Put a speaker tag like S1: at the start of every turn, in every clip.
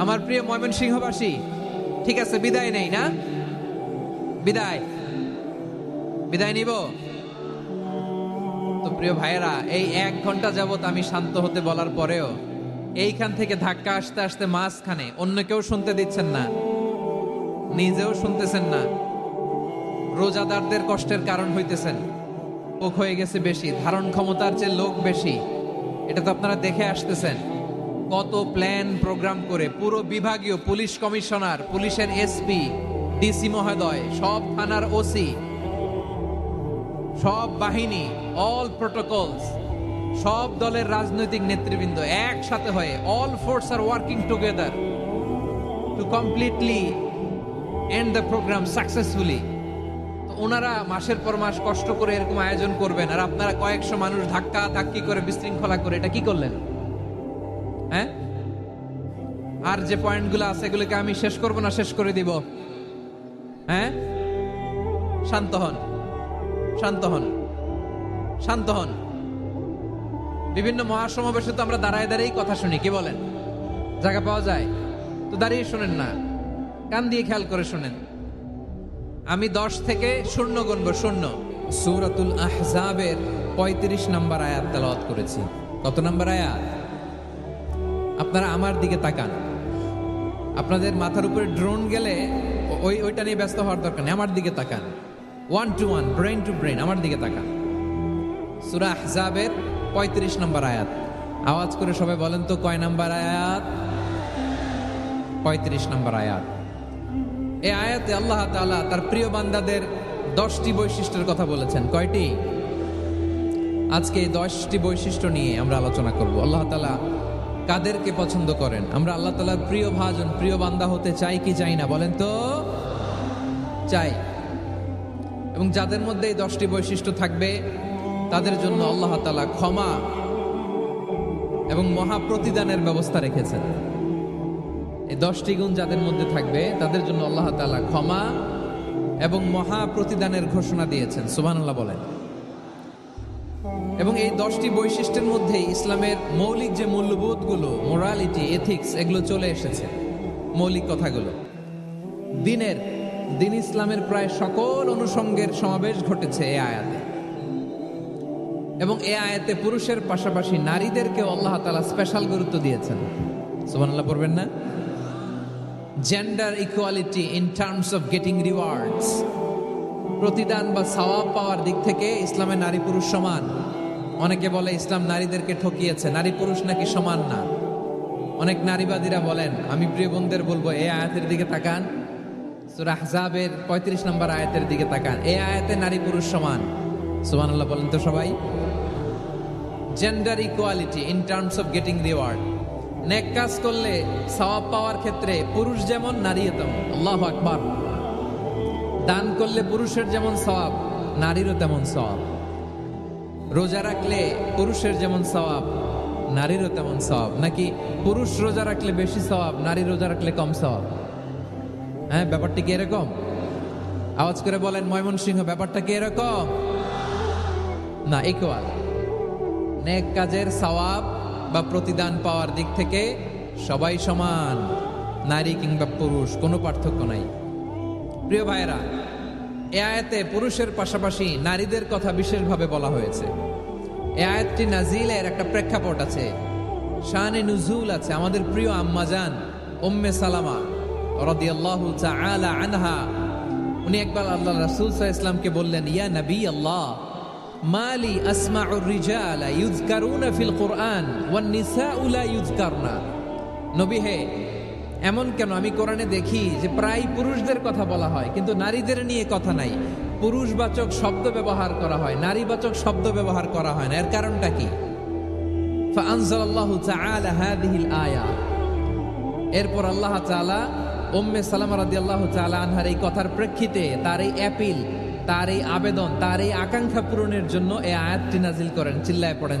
S1: আমার প্রিয় ময়মন সিংহবাসী ঠিক আছে, বিদায় নেই, না? বিদায়। বিদায় নিব? তো প্রিয় ভাইয়েরা, এই এক ঘণ্টা যাবত আমি শান্ত হতে বলার পরেও এইখান থেকে ধাক্কা আসতে আসতে মাঝখানে অন্য কেউ শুনতে দিচ্ছেন না, নিজেও শুনতেছেন না। রোজাদারদের কষ্টের কারণ হইতেছেন। লোক হয়ে গেছে বেশি, ধারণ ক্ষমতার চেয়ে লোক বেশি। এটা তো আপনারা দেখে আসতেছেন। কত প্ল্যান প্রোগ্রাম করে পুরো বিভাগীয় পুলিশ কমিশনার, পুলিশের এসপি, ডিসি মহোদয়, সব থানার ওসি, সব বাহিনী অল প্রোটোকলস সব দলের রাজনৈতিক নেতৃবৃন্দ একসাথে হয়ে all force R working together to completely end the program successfully তো ওনারা মাসের পর মাস কষ্ট করে এরকম আয়োজন করবেন, আর আপনারা কয়েকশো মানুষ ধাক্কা ধাক্কি করে বিশৃঙ্খলা করে, এটা কি করলেন? আর যে পয়েন্টগুলো আছে এগুলোকে আমি শেষ করব না, শেষ করে দিব। হ্যাঁ? শান্ত হন। শান্ত হন। শান্ত হন। বিভিন্ন মহাসমাবেশে তো আমরা দাঁড়ায় দাঁড়িয়েই কথা শুনি, কি বলেন? জায়গা পাওয়া যায়? তো দাঁড়িয়ে শোনেন না। কান দিয়ে খেয়াল করে শোনেন। আমি দশ থেকে শূন্য গুনব, শূন্য। সুরাতুল আহজাবের পঁয়ত্রিশ নম্বর আয়াত তেলাওয়াত করেছি। কত নম্বর আয়াত? আপনারা আমার দিকে তাকান। আপনাদের মাথার উপরে ড্রোন গেলে ওই ওইটা নিয়ে ব্যস্ত হওয়ার দরকার নেই। আমার দিকে তাকান। One two one brain two brain আমার দিকে তাকান। সুরা আহজাবের পঁয়ত্রিশ নম্বর আয়াত। আওয়াজ করে সবাই বলেন তো, কয় নম্বর আয়াত? পঁয়ত্রিশ নম্বর আয়াত। এই আয়াতে আল্লাহ তালা তার প্রিয় বান্দাদের দশটি বৈশিষ্ট্যের কথা বলেছেন। কয়টি? আজকে এই দশটি বৈশিষ্ট্য নিয়ে আমরা আলোচনা করব। আল্লাহ তাআলা কাদেরকে পছন্দ করেন? আমরা আল্লাহ তাআলার প্রিয় ভাজন, প্রিয় বান্দা হতে চাই কি চাই না? বলেন তো। চাই। এবং যাদের মধ্যে এই দশটি বৈশিষ্ট্য থাকবে, তাদের জন্য আল্লাহ তালা ক্ষমা এবং মহা প্রতিদানের ব্যবস্থা রেখেছেন। এই দশটি গুণ যাদের মধ্যে থাকবে, তাদের জন্য আল্লাহ তাআলা ক্ষমা এবং মহা প্রতিদানের ঘোষণা দিয়েছেন। সুবহানাল্লাহ বলেন। এবং এই দশটি বৈশিষ্ট্যের মধ্যে ইসলামের মৌলিক যে মূল্যবোধগুলো মোরালিটি এথিক্স এগুলো চলে এসেছে। মৌলিক কথাগুলো। দিনের, দিন ইসলামের প্রায় সকল অনুষঙ্গের সমাবেশ ঘটেছে এ আয়াতে। এবং এ আয়াতে পুরুষের পাশাপাশি নারীদেরকেও আল্লাহ তাআলা স্পেশাল গুরুত্ব দিয়েছেন। সুবহানাল্লাহ, পড়বেন না? Gender equality in terms of getting rewards প্রতিদান বা সওয়াব পাওয়ার দিক থেকে ইসলামে নারী পুরুষ সমান। অনেকে বলে ইসলাম নারীদেরকে ঠকিয়েছে, নারী পুরুষ নাকি সমান না? অনেক নারীবাদীরা বলেন, আমি প্রিয় বোনদের বলব, এই আয়াতের দিকে তাকান। সূরা আহজাবের পঁয়ত্রিশ নম্বর আয়াতের দিকে তাকান। এই আয়াতে নারী পুরুষ সমান? সুবহানাল্লাহ বলেন তো সবাই। Gender equality in terms of getting reward নেক কাজ করলে সওয়াব পাওয়ার ক্ষেত্রে পুরুষ যেমন নারী তেমন। আল্লাহ আকবার। দান করলে পুরুষের যেমন সওয়াব, নারীরও তেমন সওয়াব। রোজা রাখলে পুরুষের যেমন সওয়াব, নারীরও তেমন সওয়াব। নাকি পুরুষ রোজা রাখলে বেশি সওয়াব, নারী রোজা রাখলে কম সওয়াব? হ্যাঁ ব্যাপারটা কি এরকম? আওয়াজ করে বলেন, ময়মনসিংহ, ব্যাপারটা কি এরকম? না ইকুয়াল নেক কাজের সওয়াব বা প্রতিদান পাওয়ার দিক থেকে সবাই সমান, নারী কিংবা পুরুষ, কোনো পার্থক্য নাই। প্রিয় ভাইরা এ আয়াতে পুরুষের পাশাপাশি নারীদের কথা বিশেষভাবে বলা হয়েছে। এ আয়াতটি নাজিলের একটা প্রেক্ষাপট আছে, শানে নুজুল আছে, আমাদের প্রিয় আম্মাজান উম্মে সালামা রাদিয়াল্লাহু তাআলা আনহা, উনি একবার আল্লাহ রাসূল সাল্লাল্লাহু ইসলামকে বললেন, ইয়া নবী আল্লাহ মালি আসমাউর রিজালা ইউযকারুনা ফিল কুরআন ওয়ান নিসাউ লা ইউযকারনা। নবী হে এমন কেন? আমি কোরআনে দেখি যে প্রায় পুরুষদের কথা বলা হয়, কিন্তু নারীদের নিয়ে কথা নাই। পুরুষবাচক শব্দ ব্যবহার করা হয়, নারীবাচক শব্দ ব্যবহার করা হয় না। এর কারণটা কি? এরপর আল্লাহ তাআলা উম্মে সালামা রাদিয়াল্লাহু তাআলা আনহার এই কথার প্রেক্ষিতে তার এই অ্যাপিল, তার এই আবেদন, তার এই আকাঙ্ক্ষা পূরণের জন্য এই আয়াতটি নাজিল করেন। চিল্লায় পড়েন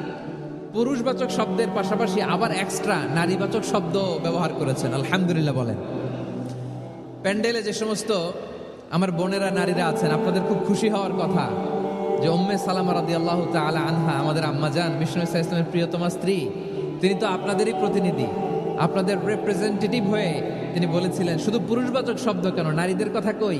S1: পুরুষবাচক শব্দের পাশাপাশি আবার এক্সট্রা নারীবাচক শব্দ ব্যবহার করেছেন। আলহামদুলিল্লাহ বলেন। প্যান্ডেলে যে সমস্ত আমার বোনেরা, নারীরা আছেন, আপনাদের খুব খুশি হওয়ার কথা যে উম্মে সালামা রাদি আল্লাহ তালা আনহা, আমাদের আম্মা যান বিষ্ণু ইসা ইসলামের প্রিয়তমা স্ত্রী, তিনি তো আপনাদেরই প্রতিনিধি। আপনাদের রিপ্রেজেন্টেটিভ হয়ে তিনি বলেছিলেন, শুধু পুরুষবাচক শব্দ কেন? নারীদের কথা কই?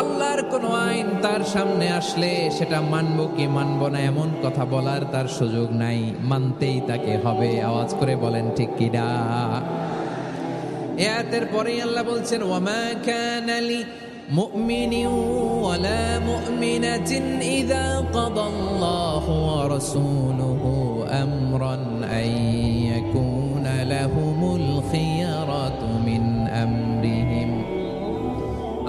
S1: আল্লাহর কোনো আইন তার সামনে আসলে সেটা মানব কি মানব না এমন কথা বলার তার সুযোগ নাই। মানতেই তাকে হবে। আওয়াজ করে বলেন, ঠিক কিনা এ আয়াতের পরেই আল্লাহ বলছেন, ওয়ামা কানা লি মুমিনিন ওয়ালা মুমিনাতিন কাদাল্লাহু ওয়া রাসূলুহু আমরান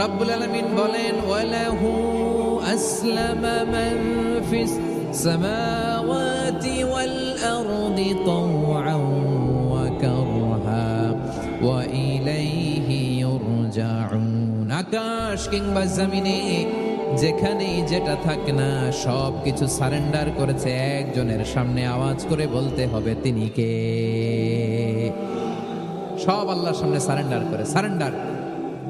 S1: রাব্বুল আলামিন বলেন, ওয়ালাহু আকাশ কিংবা জমিনে যেখানেই যেটা থাক না সব কিছু সারেন্ডার করেছে একজনের সামনে আওয়াজ করে বলতে হবে, তিনি কে? সব আল্লাহর সামনে সারেন্ডার করে, সারেন্ডার।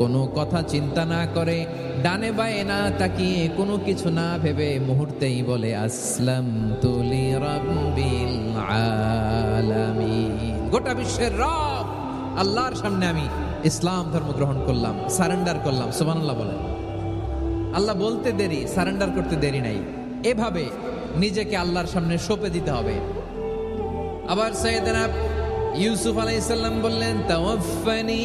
S1: কোনো কথা চিন্তা না করে, ডানে বায়ে না তাকিয়ে কোনো কিছু না ভেবে মুহূর্তেই বলে আসলাম তুলি রব্বিল গোটা বিশ্বের রব, আল্লাহর সামনে আমি ইসলাম ধর্ম গ্রহণ করলাম, সারেন্ডার করলাম, সুবহানাল্লাহ বলেন। আল্লাহ বলতে দেরি, সারেন্ডার করতে দেরি নাই। এভাবে নিজেকে আল্লাহর সামনে সঁপে দিতে হবে। আবার সৈয়দনা ইউসুফ আলাইসাল্লাম বললেন তাওয়াফানি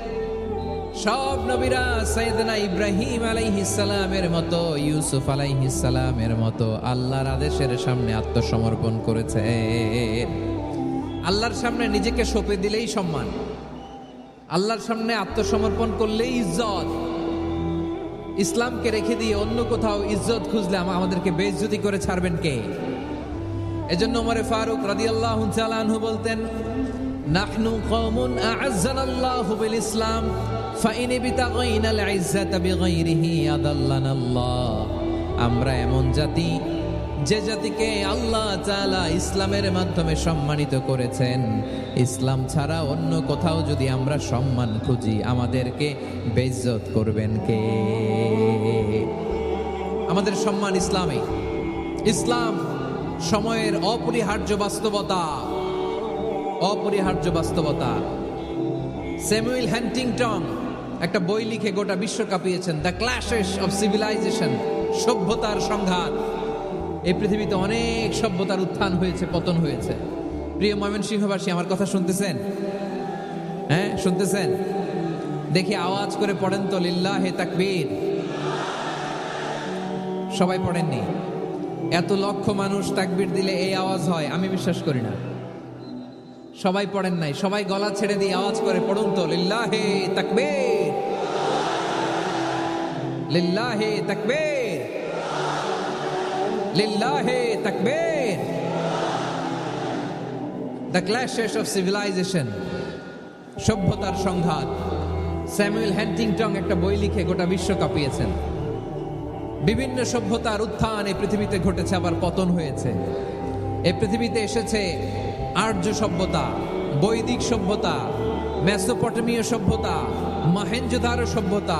S1: সব নবীরা সাইদনা ইব্রাহিম আলাইহিসালামের মতো, ইউসুফ আলাইহিসালামের মতো আল্লাহর আদেশের সামনে আত্মসমর্পণ করেছে। আল্লাহর সামনে নিজেকে সঁপে দিলেই সম্মান। আল্লাহর সামনে আত্মসমর্পণ করলেই ইজ্জত। ইসলামকে রেখে দিয়ে অন্য কোথাও ইজ্জত খুঁজলে আমাদেরকে বেইজ্জতি করে ছাড়বেন কে? এজন্য ওমরে ফারুক রাদিয়াল্লাহু আনহু বলতেন, নাহনু কওমুন আ'আজ্জানাল্লাহু বিল ইসলাম। ফাইন বিতাগাইনাল ইজ্জাতা বিগাইরিহি আদাল্লানাল্লাহ আমরা এমন জাতি, যে জাতিকে আল্লাহ তাআলা ইসলামের মাধ্যমে সম্মানিত করেছেন। ইসলাম ছাড়া অন্য কোথাও যদি আমরা সম্মান খুঁজি, আমাদেরকে বেইজ্জত করবেন কে? আমাদের সম্মান ইসলামে। ইসলাম সময়ের অপরিহার্য বাস্তবতা। অপরিহার্য বাস্তবতা। স্যামুয়েল হ্যান্টিংটন একটা বই লিখে গোটা বিশ্ব কাঁপিয়েছেন। দ্য ক্ল্যাশেস অফ সিভিলাইজেশন সভ্যতার সংঘাত। এই পৃথিবীতে অনেক সভ্যতার উত্থান হয়েছে, পতন হয়েছে। প্রিয় ময়মনসিংহবাসী, আমার কথা শুনতেছেন? হ্যাঁ শুনতেছেন? দেখি আওয়াজ করে পড়েন তো, লিল্লাহে তাকবীর। সবাই পড়েননি? এত লক্ষ মানুষ তাকবীর দিলে এই আওয়াজ হয়, আমি বিশ্বাস করি না। সবাই পড়েন নাই, সবাই গলা ছেড়ে দিয়ে আওয়াজ করে পড়ুন তো, লিল্লাহে তাকবীর। লিল্লাহে তাকবীর। লিল্লাহে তাকবীর। দ্য ক্ল্যাশেস অফ সিভিলাইজেশন সভ্যতার সংঘাত। স্যামুয়েল হ্যান্টিংটং একটা বই লিখে গোটা বিশ্ব কাঁপিয়েছেন। বিভিন্ন সভ্যতার উত্থান এই পৃথিবীতে ঘটেছে, আবার পতন হয়েছে। এই পৃথিবীতে এসেছে আর্য সভ্যতা, বৈদিক সভ্যতা, মেসোপটেমীয় সভ্যতা, মহেঞ্জোদারো সভ্যতা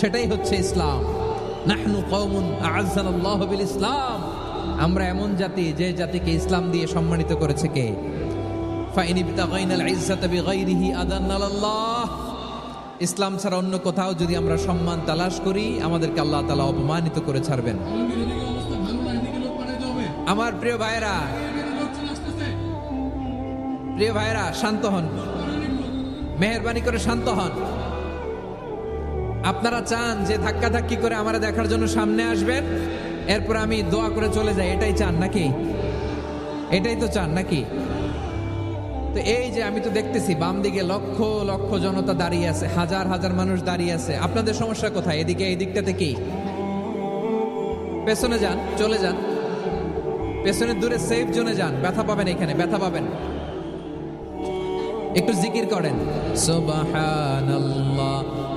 S1: সেটাই হচ্ছে ইসলাম। ইসলাম। আমরা এমন জাতি যে জাতিকে ইসলাম দিয়ে সম্মানিত করেছে কে? ইসলাম ছাড়া অন্য কোথাও যদি আমরা সম্মান তালাশ করি, আমাদেরকে আল্লাহ তালা অপমানিত করে ছাড়বেন। আমার প্রিয় ভাইরা প্রিয় ভাইরা শান্ত হন। মেহরবানি করে শান্ত হন। আপনারা চান যে ধাক্কা ধাক্কি করে আমার দেখার জন্য সামনে আসবেন? এরপর আমি দোয়া করে চলে যাই। এটাই চান নাকি? এটাই তো চান নাকি? তো এই যে আমি তো দেখতেছি, বাম দিকে লক্ষ লক্ষ জনতা দাঁড়িয়ে আছে, হাজার হাজার মানুষ দাঁড়িয়ে আছে। আপনাদের সমস্যা কোথায়? এদিকে, এই দিকটাতে কি? পেছনে যান, চলে যান। পেছনে দূরে সেফ জোনে যান। ব্যথা পাবেন এখানে, ব্যথা পাবেন। একটু জিকির করেন। সুবহানাল্লাহ।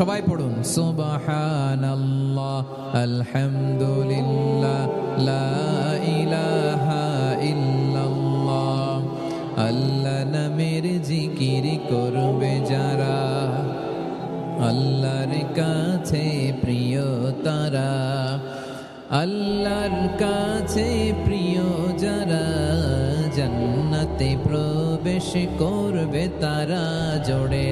S1: সবাই পড়ুন। সুবহানাল্লাহ, আলহামদুলিল্লাহ, লা ইলাহা ইল্লাল্লাহ, আল্লাহ নামের জিকির করবে যারা, আল্লাহর কাছে প্রিয় তারা, আল্লাহর কাছে প্রিয় যারা, জান্নাতে প্রবেশ করবে তারা জোড়ে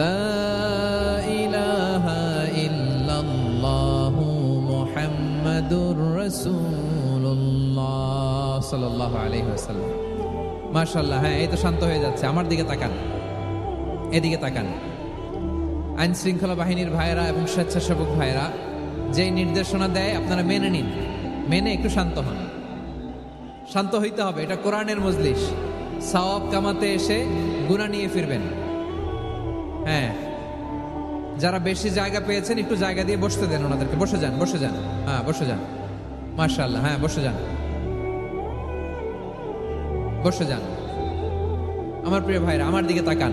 S1: লা ইলাহা ইল্লাল্লাহ মুহাম্মাদুর রাসূলুল্লাহ সাল্লাল্লাহু আলাইহি ওয়াসাল্লাম। মাশাআল্লাহ হ্যাঁ এই তো শান্ত হয়ে যাচ্ছে। আমার দিকে তাকান। এদিকে তাকান। আইন শৃঙ্খলা বাহিনীর ভাইয়েরা এবং স্বেচ্ছাসেবক ভাইয়েরা, যেই নির্দেশনা দেয় আপনারা মেনে নিন। মেনে একটু শান্ত হন। শান্ত হইতে হবে। এটা কোরআনের মজলিস। সওয়াব কামাতে এসে গুণা নিয়ে ফিরবেন। হ্যাঁ। যারা বেশি জায়গা পেয়েছেন, একটু জায়গা দিয়ে বসতে দেন ওনাদেরকে। বসে যান বসে যান। হ্যাঁ বসে যান। মার্শাল্লাহ হ্যাঁ বসে যান। বসে যান। আমার প্রিয় ভাইরা, আমার দিকে তাকান।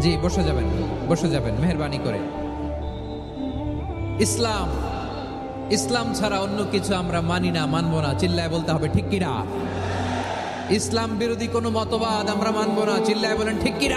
S1: জি, বসে যাবেন বসে যাবেন, মেহরবানি করে। ইসলাম ইসলাম ছাড়া অন্য কিছু আমরা মানি না, মানবো না, চিল্লায় বলতে হবে, ঠিক কিনা? ইসলাম বিরোধী কোনো মতবাদ আমরা মানবো না, চিল্লায় বলেন, ঠিক কিনা?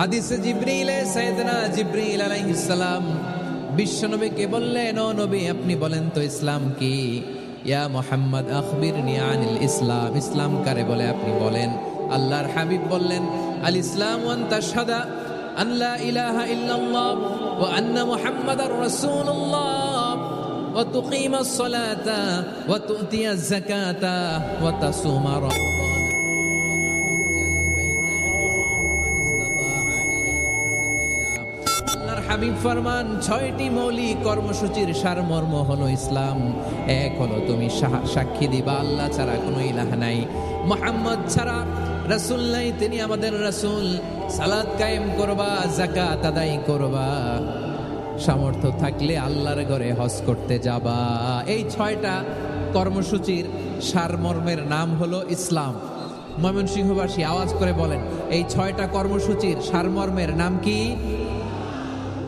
S1: হাদিসে জিব্রিলে সাইদনা জিব্রিল আলাইহিসসালাম বিশ্বনবীকে বললেন, ও নবী, আপনি বলেন তো ইসলাম কি? ইয়া মোহাম্মদ আখবির নিয়ানিল ইসলাম। ইসলাম কারে বলে আপনি বলেন? আল্লাহর হাবিব বললেন, আল ইসলাম ওয়ান তাশহাদা আন লা ইলাহা ইল্লাল্লাহ ওয়া আন্না মুহাম্মাদার রাসূলুল্লাহ। ওয়া তুকিমাস সালাতা ওয়া তুতিয়াজ যাকাতা ওয়া তাসুমা রমাদান হাবিব ফরমান, ছয়টি মৌলিক কর্মসূচির সারমর্ম হলো ইসলাম। এক হলো তুমি সাক্ষী দিবা, আল্লাহ ছাড়া কোনো ইলাহ নাই। মোহাম্মদ ছাড়া রাসূল নাই, তিনি আমাদের রাসূল। সালাদ কায়েম করবা জাকাত আদায় করবা। সামর্থ্য থাকলে আল্লাহর ঘরে হজ করতে যাবা। এই ছয়টা কর্মসূচির সারমর্মের নাম হলো ইসলাম। ময়মনসিংহবাসী আওয়াজ করে বলেন, এই ছয়টা কর্মসূচির সারমর্মের নাম কি?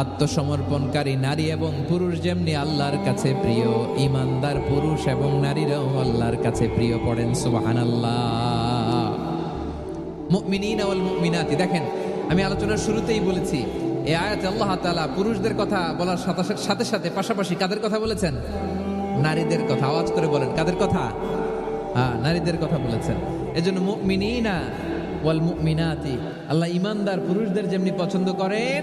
S1: আত্মসমর্পণকারী নারী এবং পুরুষ যেমনি আল্লাহর কাছে প্রিয় ইমানদার পুরুষ এবং নারীরাও আল্লাহর কাছে প্রিয় পড়েন, সুবহানাল্লাহ। মুমিনিন ওয়াল মুমিনাতি, দেখেন, আমি আলোচনার শুরুতেই বলেছি, এই আয়াতে আল্লাহ তাআলা পুরুষদের কথা বলার সাথে সাথে পাশাপাশি কাদের কথা বলেছেন? নারীদের কথা, আওয়াজ করে বলেন, কাদের কথা? হ্যাঁ নারীদের কথা বলেছেন। এজন্য মুমিনিনা ওয়াল মুমিনাতি, আল্লাহ ইমানদার পুরুষদের যেমনি পছন্দ করেন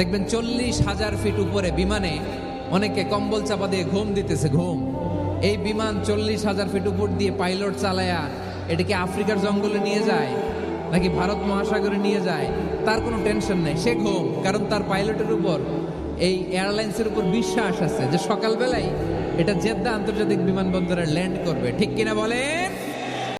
S1: দেখবেন চল্লিশ হাজার ফিট উপরে বিমানে অনেকে কম্বল চাপা দিয়ে ঘুম দিতেছে, ঘুম। এই বিমান চল্লিশ হাজার ফিট উপর দিয়ে পাইলট চালায়া এটাকে আফ্রিকার জঙ্গলে নিয়ে যায়, নাকি ভারত মহাসাগরে নিয়ে যায়, তার কোনো টেনশন নেই, সে ঘুম। কারণ তার পাইলটের উপর, এই এয়ারলাইন্সের উপর বিশ্বাস আছে যে সকালবেলায় এটা জেদ্দা আন্তর্জাতিক বিমানবন্দরে ল্যান্ড করবে। ঠিক কিনা বলেন?